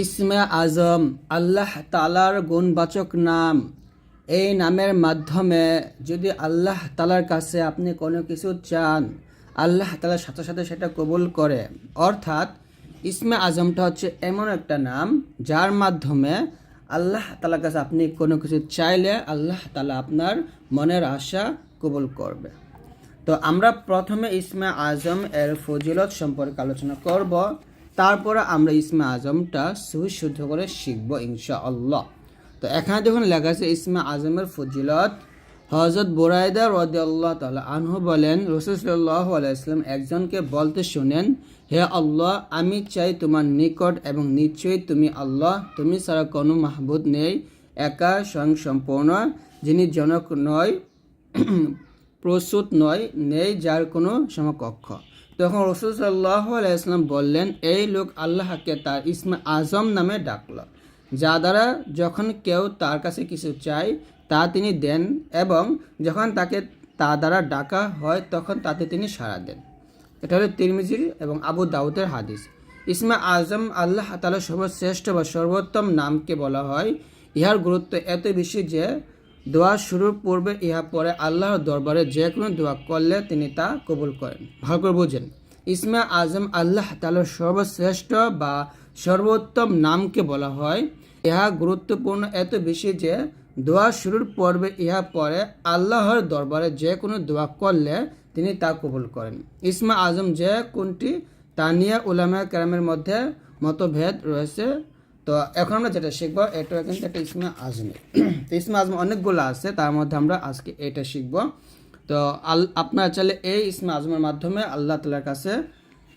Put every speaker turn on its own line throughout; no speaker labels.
ইসমে আজম, আল্লাহ তালার গুণবাচক নাম। এই নামের মাধ্যমে যদি আল্লাহ তালার কাছে আপনি কোনো কিছু চান, আল্লাহ তালার সাথে সাথে সেটা কবুল করে। অর্থাৎ ইসমে আজমটা হচ্ছে এমন একটা নাম যার মাধ্যমে আল্লাহ তালার কাছে আপনি কোনো কিছু চাইলে আল্লাহ তালা আপনার মনের আশা কবুল করবে। তো আমরা প্রথমে ইসমে আজম এর ফজিলত সম্পর্কে আলোচনা করব। তারপরে আমরা ইসমে আজমটা সুশুদ্ধ করে শিখব ইনশা আল্লাহ তো এখানে যখন লেখা আছে, ইসমে আজমের ফজিলত। হজরত বোরাইদা রদি আল্লাহ তালা আনহু বলেন রসুল্লাহ আলাইসলাম একজনকে বলতে শুনেন, হে আল্লাহ, আমি চাই তোমার নিকট এবং নিশ্চয়ই তুমি আল্লাহ, তুমি ছাড়া কোনো মাহবুদ নেই, একা স্বয়ং সম্পূর্ণ যিনি জনক নয় প্রস্তুত নয়, নেই যার কোনো সমকক্ষ। তখন রসুল সাল্লাহ আলাইসলাম বললেন, এই লোক আল্লাহকে তার ইসমে আজম নামে ডাকল, যা দ্বারা যখন কেউ তার কাছে কিছু চায়, তা তিনি দেন এবং যখন তাকে তা দ্বারা ডাকা হয়, তখন তাতে তিনি সাড়া দেন। এটা হলো তিরমিজির এবং আবু দাউদের হাদিস। ইসমে আজম আল্লাহ তালা সর্বশ্রেষ্ঠ বা সর্বোত্তম নামকে বলা হয়। ইহার গুরুত্ব এত বেশি যে দোয়া শুরুর পূর্বে, ইহা পরে আল্লাহর দরবারে যে কোনো দোয়া করলে তিনি তা কবুল করেন। ভালো করে বুঝেন। ইসমে আজম আল্লাহ তালার সর্বশ্রেষ্ঠ বা সর্বোত্তম নামকে বলা হয়। ইহা গুরুত্বপূর্ণ এত বেশি যে, দোয়া শুরুর পর্বে, ইহা পরে আল্লাহর দরবারে যে কোনো দোয়া করলে তিনি তা কবুল করেন। ইসমা আজম যে কোনটি, তা নিয়ে উলামা কেরামের মধ্যে মতভেদ রয়েছে। তো এখন আমরা যেটা শিখবো এটা কিন্তু একটা ইসমা আজমি তো ইসমা আজম অনেকগুলো আছে তার মধ্যে আমরা আজকে এটা শিখবো তো আল আপনারা চাইলে এই ইসমা আজমের মাধ্যমে আল্লাহ তালার কাছে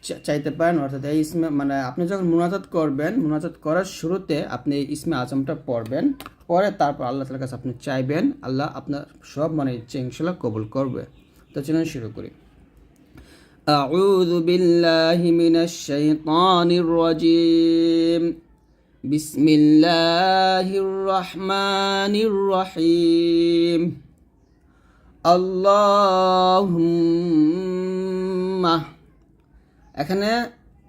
চা- চাইতে পারেন অর্থাৎ এই ইসমে মানে আপনি যখন মুনাজাত করবেন মুনাজাত করার শুরুতে আপনি এই ইসমে আজমটা পড়বেন পরে তারপর আল্লাহ তালার কাছে আপনি চাইবেন আল্লাহ আপনার সব মানে ইচ্ছে ইনশাল্লাহ কবুল করবে তো চলুন শুরু করি أعوذ بالله من الشيطان الرجيم بسم الله الرحمن الرحيم اللهم এখানে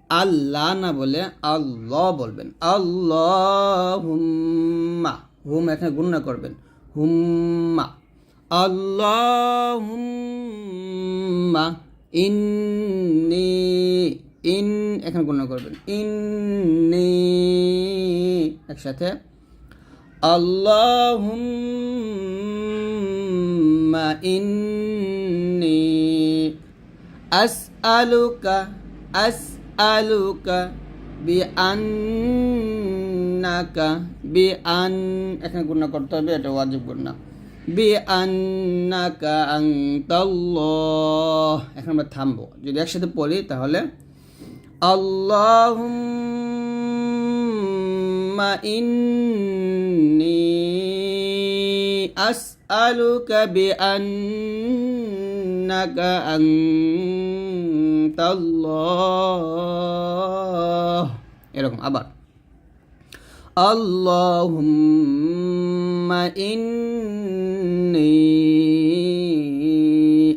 আল্লাহ না বলে আল্লাহ বলবেন আল্লাহুম্মা হুম এখানে গুণনা করবেন হুম্মা আল্লাহুম্মা ইন্নি ইন, এখানে গুণনা করবেন। ইন্নি, একসাথে। আল্লাহুম্মা ইন্নি আসআলুকা আসআলুকা বিআন্নাকা, বিআন, এখানে গুণনা করতে হবে, এটা ওয়াজিব গুণনা। বিআন্নাকা আনতাল্লাহ, এখন আমরা থামবো। যদি একসাথে পড়ি তাহলে আল্লাহুম্মা ইন্নি আসআলুকা বিআন্নাকা আনতাল্লাহ এরকম আবার اللهم إني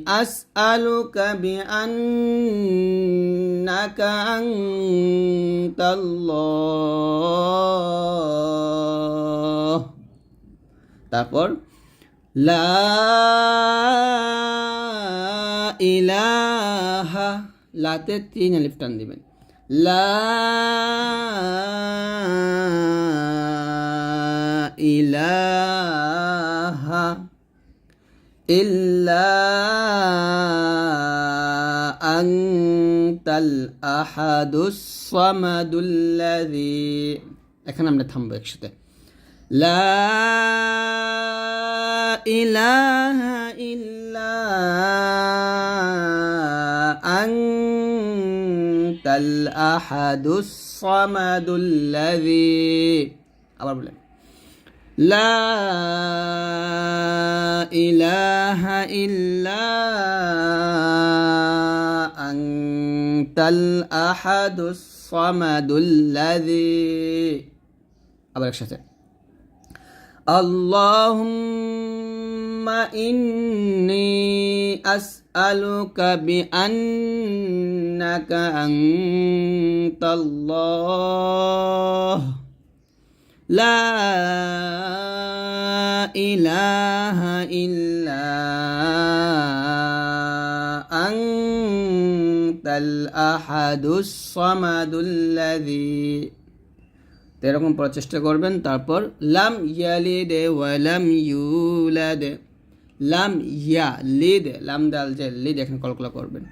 أسألك بأنك أنت الله তারপর লা ইলাহা লাতে তিন আলিফ টান দিবেন লা ইলাহা ইল্লা আনতাল আহাদুস সামাদুল্লাযী এখানে আমরা থামবো একসাথে লা ইলাহা ইল্লা আনতাল আহাদুস সামাদুল্লাযী আবার বলেন লা ইলাহা ইল্লা আনতাল আহাদুস সামাদুল্লাযী আবার একসাথে اللهم إني أسألك بأنك أنت الله لا إله إلا أنت الأحد الصمد الذي তো এরকম পড়ার চেষ্টা করবেন। তারপর লাম ইয়ালিদ ওয়ালাম ইউলাদ। লাম ইয়া লিদ লাম দাল যে লিদ, এখানে কলকলা করবেন।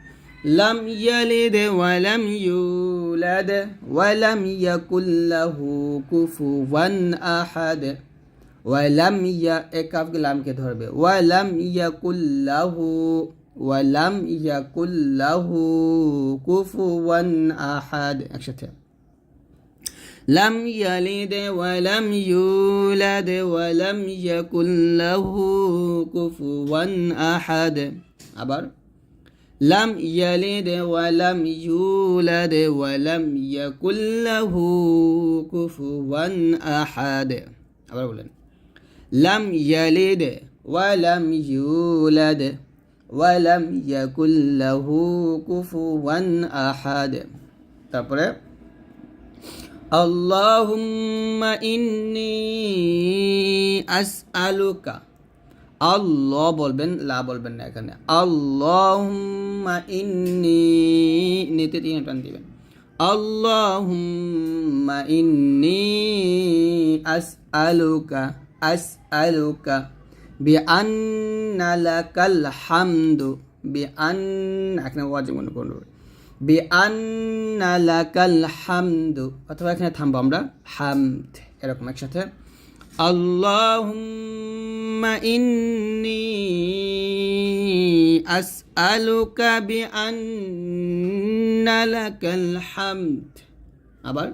লাম ইয়ালিদ ওয়ালাম ইউলাদ। ওয়ালাম ইয়াকুল্লাহু কুফুওয়ান আহাদ। ওয়ালাম ইয়া একাফকে লামকে ধরবে। ওয়ালাম ইয়াকুল্লাহু ولم يكن له كفوا أحد. أكشتين لم يلد ولم يولد ولم يكن له كفوا أحد. أبر لم يلد ولم يولد ولم يكن له كفوا أحد. أبر لم يلد ولم يولد ওয়ালাম ইয়াকুল্লাহু কুফুয়ান আহাদ। তারপরে, আল্লাহুম্মা ইন্নি আসআলুকা। আল্লাহ বলবেন, লা বলবেন না এখানে। আল্লাহুম্মা ইন্নি নিতে তিন টান দিবেন। আল্লাহুম্মা ইন্নি আসআলুকা। আসআলুকা। বিআন্না হামদু বিআন্না এখানে হামদু অথবা এখানে থামবো আমরা। হামদ, এরকম একসাথে। ইন্নি আসআলুকা বিআন্না হামদ আবার,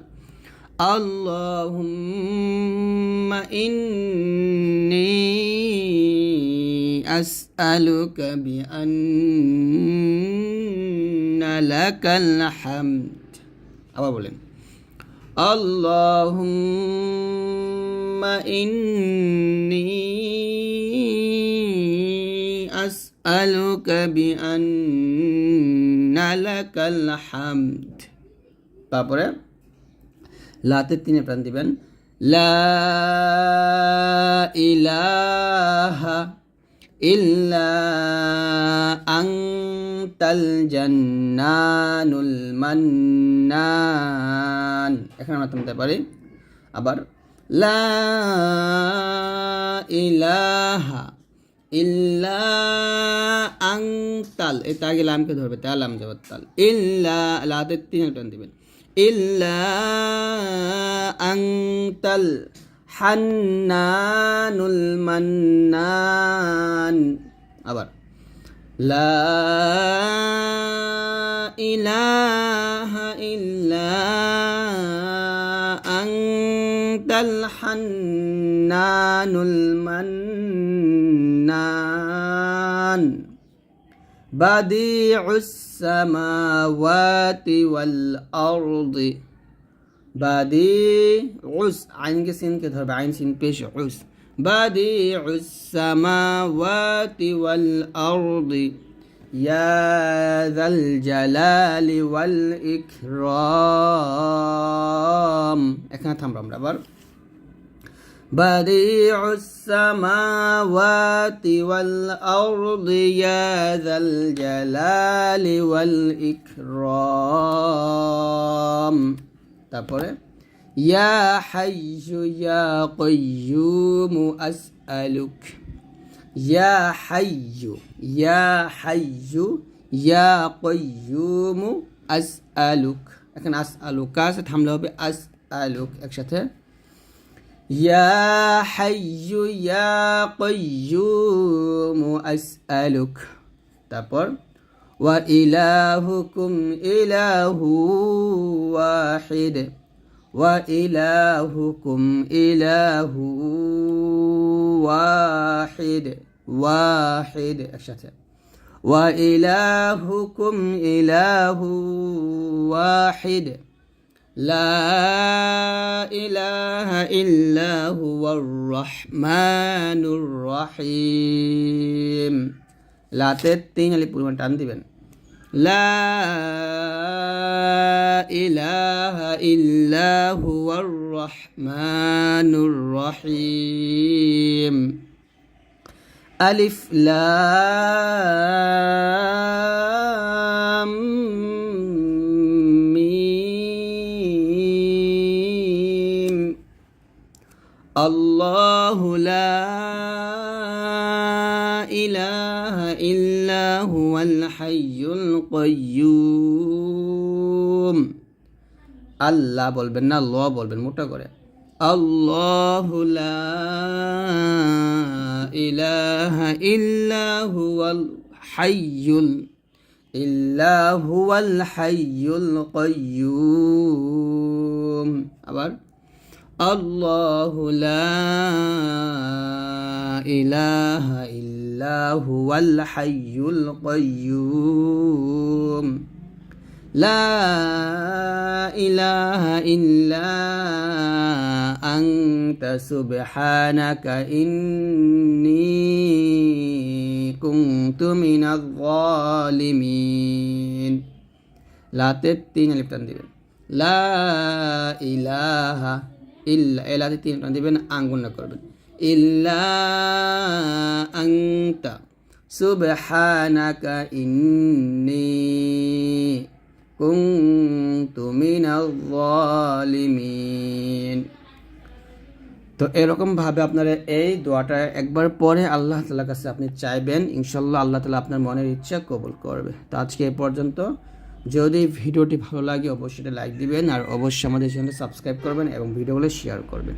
আল্লাহুম্মা ইন্নি আসআলুকা বিআন্না লাকাল হামদ আবার বলেন, আল্লাহুম্মা ইন্নি আসআলুকা বিআন্না লাকাল হামদ। তারপরে লাতে তিনে প্রাণ দিবেন, লা ইলাহা ইল্লা আংতাল জান্নানুল মান্নান এখানে আমরা থামতে পারি। আবার, লা ইলাহা ইল্লা আংতাল এটা আগে লামকে ধরবে তাল লাম যাবার তাল। ইল্লা, লাতে তিন টান দিবেন। ইল্লা আংতাল হান্নানুল মান্নান আবার লা ইলাহা ইল্লা আনতাল হান্নানুল মান্নান বাদিউস সামাওয়াতি ওয়াল আরদি বাদিউস আইনকে সিনকে ধরবে আইন সিন পেশ উস বাদিউস সামাওয়াতি ওয়াল আরদি يا ذا الجلال والإكرام এখানে থামবো আমরা আবার بديع السماوات والأرض يا ذا الجلال والإكرام তারপরে, ইয়া হাইয়ু ইয়া কয়্যুমু আসআলুক। ইয়া হাইয়ু ইয়া হাইয়ু ইয়া কয়্যুমু আসআলুক। এখানে আসআলুকা আছে, থামলে হবে আসআলুক একসাথে। ইয়া হাইয়ু ইয়া কয়্যুমু আসআলুক। তারপর ওয়া ইলাহুকুম ইলাহু ওয়াহিদ ওয়া ইলাহুকুম ইলাহু ওয়াহিদ ওয়াহিদ একসাথে ওয়া ইলাহুকুম ইলাহু ওয়াহিদ লা ইলাহা ইল্লা হুয়ার রহমানুর রহিম লাতে তিন আলি পরিমাণ টান দিবেন। লা ইলাহা ইল্লাহু রহমানুর রহিম। আলিফ, লাম, মিম। লা إله إلا هو الحي القيوم আল্লাহ বলবেন না ল বলবেন মোটা করে আল্লাহ লা ইলাহা ইল্লা হুয়াল হাইয়ুল ইল্লা হুয়াল হাইয়ুল কাইয়্যুম আবার الله لا إله إلا هو الحي القيوم. لا إله إلا أنت سبحانك إني كنت من الظالمين. لا تبتين لبتندير لا إله ইল্লা, এলাতে তিন টান দেবেন আঙ্গুন্না করবেন। ইল্লা আংটা সুবহানাকা ইন্নি কুনতু মিনাল জালিমিন তো এরকমভাবে আপনারা এই দোয়াটা একবার পরে আল্লাহ তালার কাছে আপনি চাইবেন ইনশাল্লাহ আল্লাহ তালা আপনার মনের ইচ্ছা কবুল করবে। তো আজকে এই পর্যন্ত যদি ভিডিওটি ভালো লাগে, অবশ্যই লাইক দিবেন আর অবশ্যই আমাদের চ্যানেল সাবস্ক্রাইব করবেন এবং ভিডিওগুলো শেয়ার করবেন।